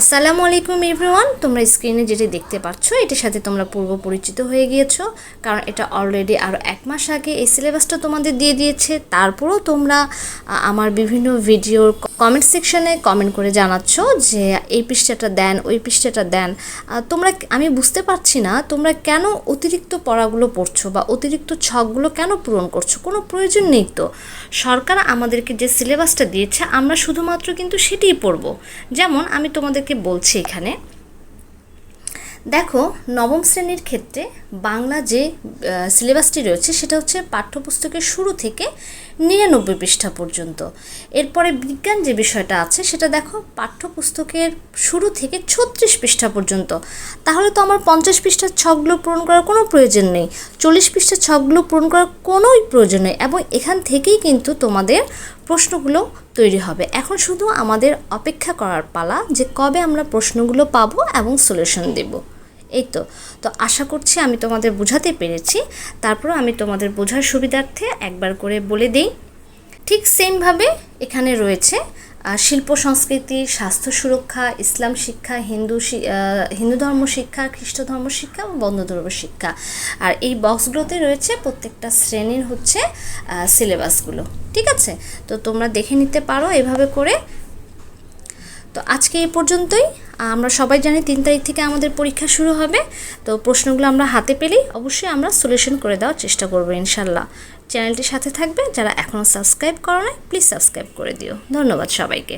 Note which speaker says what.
Speaker 1: আসসালামু আলাইকুম এভরিওয়ান, তোমরা স্ক্রিনে যেটি দেখতে পাচ্ছ, এটার সাথে তোমরা পূর্ব পরিচিত হয়ে গিয়েছো, কারণ এটা অলরেডি আরও এক মাস আগে এই সিলেবাসটা তোমাদের দিয়ে দিয়েছে, তারপরেও তোমরা আমার বিভিন্ন ভিডিওর কমেন্ট সেকশনে কমেন্ট করে জানাচ্ছ যে, এই পৃষ্ঠাটা দেন, ওই পৃষ্ঠাটা দেন তোমরা, আমি বুঝতে পারছি না, তোমরা কেন অতিরিক্ত পড়াগুলো পড়ছো বা অতিরিক্ত ছকগুলো কেন পূরণ করছ, কোনো প্রয়োজন নেই তো। সরকার আমাদেরকে যে সিলেবাসটা দিয়েছে, আমরা শুধুমাত্র কিন্তু সেটিই পড়ব। যেমন, আমি তোমাদেরকে বলছি এখানে। দেখো, নবম শ্রেণির ক্ষেত্রে বাংলা যে সিলেবাসটি রয়েছে, সেটা হচ্ছে পাঠ্যপুস্তকের শুরু থেকে নিরানব্বই পৃষ্ঠা পর্যন্ত। এরপরে বিজ্ঞান যে বিষয়টা আছে, সেটা দেখো, পাঠ্যপুস্তকের শুরু থেকে ছত্রিশ পৃষ্ঠা পর্যন্ত। তাহলে তো আমার পঞ্চাশ পৃষ্ঠার ছকগুলো পূরণ করার কোনো প্রয়োজন নেই। চল্লিশ পৃষ্ঠার ছকগুলো পূরণ করার কোনোই প্রয়োজন নেই এবং এখান থেকেই কিন্তু তোমাদের প্রশ্নগুলো তৈরি হবে। এখন শুধু আমাদের অপেক্ষা করার পালা যে কবে আমরা প্রশ্নগুলো পাবো এবং সলিউশন দেব। এই তো তো আশা করছি আমি তোমাদের বোঝাতে পেরেছি। তারপর আমি তোমাদের বোঝার সুবিধার্থে একবার করে বলে দিই। ঠিক সেমভাবে এখানে রয়েছে শিল্প, সংস্কৃতি, স্বাস্থ্য সুরক্ষা, ইসলাম শিক্ষা, হিন্দু হিন্দু ধর্ম শিক্ষা, খ্রিস্ট ধর্ম শিক্ষা এবং বৌদ্ধ ধর্ম শিক্ষা। আর এই বক্সগুলোতে রয়েছে প্রত্যেকটা শ্রেণির হচ্ছে সিলেবাসগুলো। ঠিক আছে? তো তোমরা দেখে নিতে পারো এভাবে করে। তো আজকে এই পর্যন্তই। আমরা সবাই জানি তিন তারিখ থেকে আমাদের পরীক্ষা শুরু হবে, তো প্রশ্নগুলো আমরা হাতে পেলেই অবশ্যই আমরা সলিউশন করে দেওয়ার চেষ্টা করব ইনশাল্লাহ। চ্যানেলটির সাথে থাকবে, যারা এখনও সাবস্ক্রাইব করো প্লিজ সাবস্ক্রাইব করে দিও। ধন্যবাদ সবাইকে।